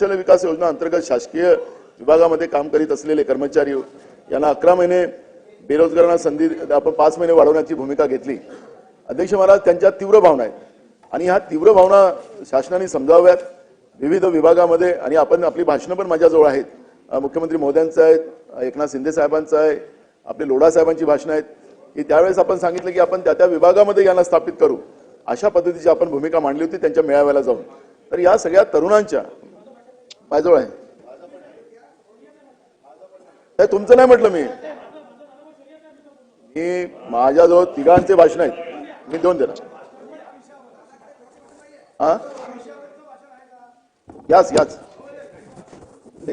कौशल्य विकास योजना अंतर्गत शासकीय विभागामध्ये काम करीत असलेले कर्मचारी यांना अकरा महिने बेरोजगारांना संधी आपण पाच महिने वाढवण्याची भूमिका घेतली. अध्यक्ष महाराज त्यांच्या तीव्र भावना आहेत. आणि ह्या तीव्र भावना शासनाने समजाव्यात. विविध विभागामध्ये आणि आपण आपली भाषणं पण माझ्याजवळ आहेत. मुख्यमंत्री मोद्यांचं आहेत एकनाथ शिंदे साहेबांचं आहे आपले लोढा साहेबांची भाषणं आहेत. की त्यावेळेस आपण सांगितलं की आपण त्या त्या विभागामध्ये यांना स्थापित करू. अशा पद्धतीची आपण भूमिका मांडली होती त्यांच्या मेळाव्याला जाऊन. तर या सगळ्या तरुणांच्या माझ्याजवळ आहे. नाही, तुमचं नाही म्हटलं मी. मी माझ्याजवळ तिघांचे भाषण आहेत. मी देऊन देणार. हा? याच याच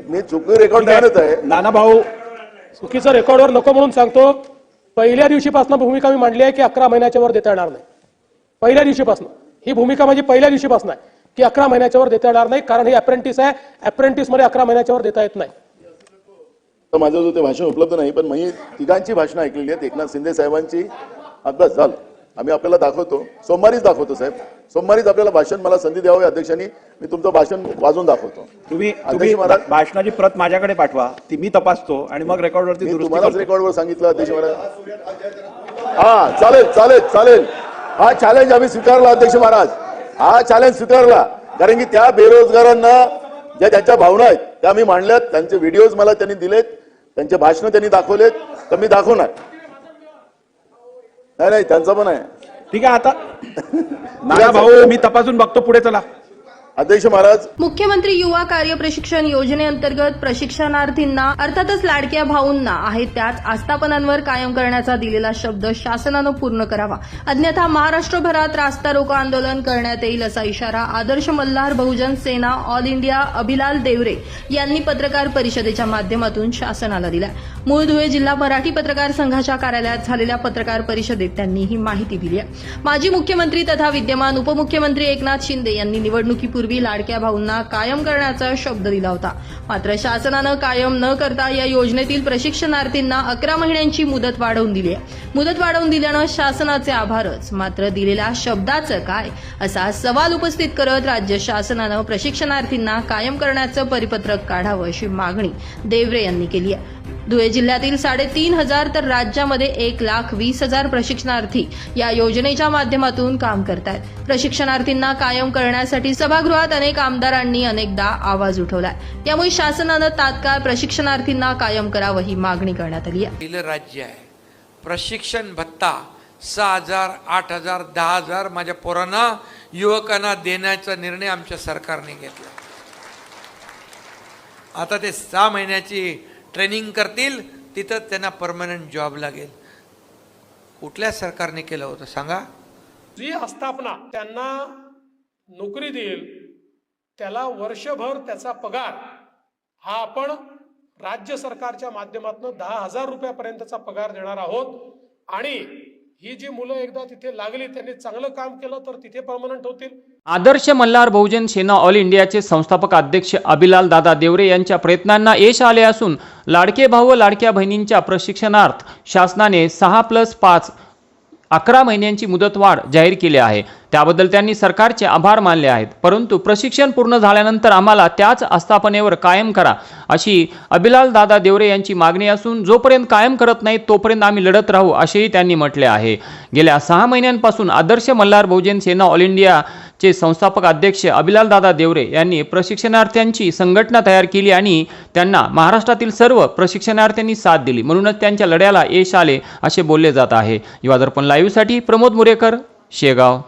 मी चुकी रेकॉर्ड आणत आहे. नाना भाऊ चुकीचं रेकॉर्डवर नको म्हणून सांगतो पहिल्या दिवशीपासून भूमिका मी मांडली आहे की अकरा महिन्याच्या वर देता येणार नाही. पहिल्या दिवशीपासून. ही भूमिका माझी पहिल्या दिवशीपासून आहे. की अकरा महिन्याच्या वर देता येणार नाही कारण ही अप्रेंटिस आहे. अप्रेंटिसमध्ये अकरा महिन्याच्या वर देता येत नाही. तर माझं जो ते भाषण उपलब्ध नाही पण मी तिघांची भाषणं ऐकलेली आहेत. एकनाथ शिंदे साहेबांची अभ्यास झालं. आम्ही आपल्याला दाखवतो. सोमवारीच दाखवतो साहेब. सोमवारीच आपल्याला भाषण मला संधी द्यावी अध्यक्षांनी. मी तुमचं भाषण वाजून दाखवतो. तुम्ही अध्यक्ष तुम्ही महाराज- भाषणाची प्रत माझ्याकडे पाठवा. ती मी तपासतो आणि मग रेकॉर्डवरती तुम्हालाच करतो. रेकॉर्डवर सांगितलं अध्यक्ष महाराज हा चालेल चालेल चालेल. हा चॅलेंज आम्ही स्वीकारला अध्यक्ष महाराज. हा चॅलेंज स्वीकारला कारण की त्या बेरोजगारांना ज्या त्यांच्या भावना आहेत त्या मी मांडल्यात. त्यांचे व्हिडिओज मला त्यांनी दिलेत. त्यांचे भाषणं त्यांनी दाखवलेत. तर मी दाखवणार. नाही नाही त्यांचं पण आहे. ठीक आहे आता नाना भाऊ मी तपासून बघतो पुढे चला. अध्यक्ष महाराज. मुख्यमंत्री युवा कार्य प्रशिक्षण योजनेअंतर्गत प्रशिक्षणार्थींना अर्थातच लाडक्या भाऊंना आहे त्याच आस्थापनांवर कायम करण्याचा दिलेला शब्द शासनानं पूर्ण करावा. अन्यथा महाराष्ट्रभरात रास्ता रोको आंदोलन करण्यात येईल असा इशारा आदर्श मल्हार बहुजन सेना ऑल इंडिया अभिलाल देवरे यांनी पत्रकार परिषदेच्या माध्यमातून शासनाला दिला मूळ धुळे जिल्हा मराठी पत्रकार संघाच्या कार्यालयात झालेल्या पत्रकार परिषदेत त्यांनी ही माहिती दिली आहे. माजी मुख्यमंत्री तथा विद्यमान उपमुख्यमंत्री एकनाथ शिंदे यांनी निवडणुकीपूर्वी लाडक्या भाऊंना कायम करण्याचा शब्द दिला होता. मात्र शासनानं कायम न करता या योजनेतील प्रशिक्षणार्थींना अकरा महिन्यांची मुदत वाढवून दिली आहे. मुदत वाढवून दिल्यानं शासनाचे आभारच. मात्र दिलेल्या शब्दाचं काय असा सवाल उपस्थित करत राज्य शासनानं प्रशिक्षणार्थींना कायम करण्याचं परिपत्रक काढावं अशी मागणी देवरे यांनी केली आहे. धुळे जिल्ह्यातील साडेतीन हजार तर राज्यामध्ये एक लाख वीस हजार प्रशिक्षणार्थी या योजनेच्या माध्यमातून काम करतायत. प्रशिक्षणार्थींना कायम करण्यासाठी सभागृहात अनेक आमदारांनी अनेकदा आवाज उठवलाय. त्यामुळे शासनानं तात्काळ प्रशिक्षणार्थींना कायम करावं ही मागणी करण्यात आली आहे. राज्य आहे. प्रशिक्षण भत्ता सहा हजार आठ हजार दहा हजार माझ्या पोरांना युवकांना देण्याचा निर्णय आमच्या सरकारने घेतला. आता ते सहा महिन्याची ट्रेनिंग करतील तिथं त्यांना परमनंट जॉब लागेल. कुठल्या सरकारने केलं होतं सांगा? जी आस्थापना त्यांना नोकरी देईल त्याला वर्षभर त्याचा पगार हा आपण राज्य सरकारच्या माध्यमातून दहा हजार रुपयापर्यंतचा पगार देणार आहोत. आणि ही जी मुलं एकदा तिथे लागली त्यांनी चांगलं काम केलं तर तिथे परमनंट होतील. आदर्श मल्हार बहुजन सेना ऑल इंडियाचे संस्थापक अध्यक्ष अभिलाल दादा देवरे यांच्या प्रयत्नांना यश आले असून लाडके भाऊ व लाडक्या बहिणींच्या प्रशिक्षणार्थ शासनाने सहा प्लस पाच अकरा महिन्यांची मुदतवाढ जाहीर केली आहे. त्याबद्दल त्यांनी सरकारचे आभार मानले आहेत. परंतु प्रशिक्षण पूर्ण झाल्यानंतर आम्हाला त्याच आस्थापनेवर कायम करा अशी अभिलाल दादा देवरे यांची मागणी असून जोपर्यंत कायम करत नाही तोपर्यंत आम्ही लढत राहू असेही त्यांनी म्हटले आहे. गेल्या सहा महिन्यांपासून आदर्श मल्हार बहुजन सेना ऑल इंडिया चे संस्थापक अध्यक्ष अभिलाल दादा देवरे यांनी प्रशिक्षणार्थ्यांची संघटना तयार केली आणि त्यांना महाराष्ट्रातील सर्व प्रशिक्षणार्थ्यांनी साथ दिली. म्हणूनच त्यांच्या लढ्याला यश आले असे बोलले जात आहे. युवादर्पण लाईव्हसाठी प्रमोद मुरेकर शेगाव.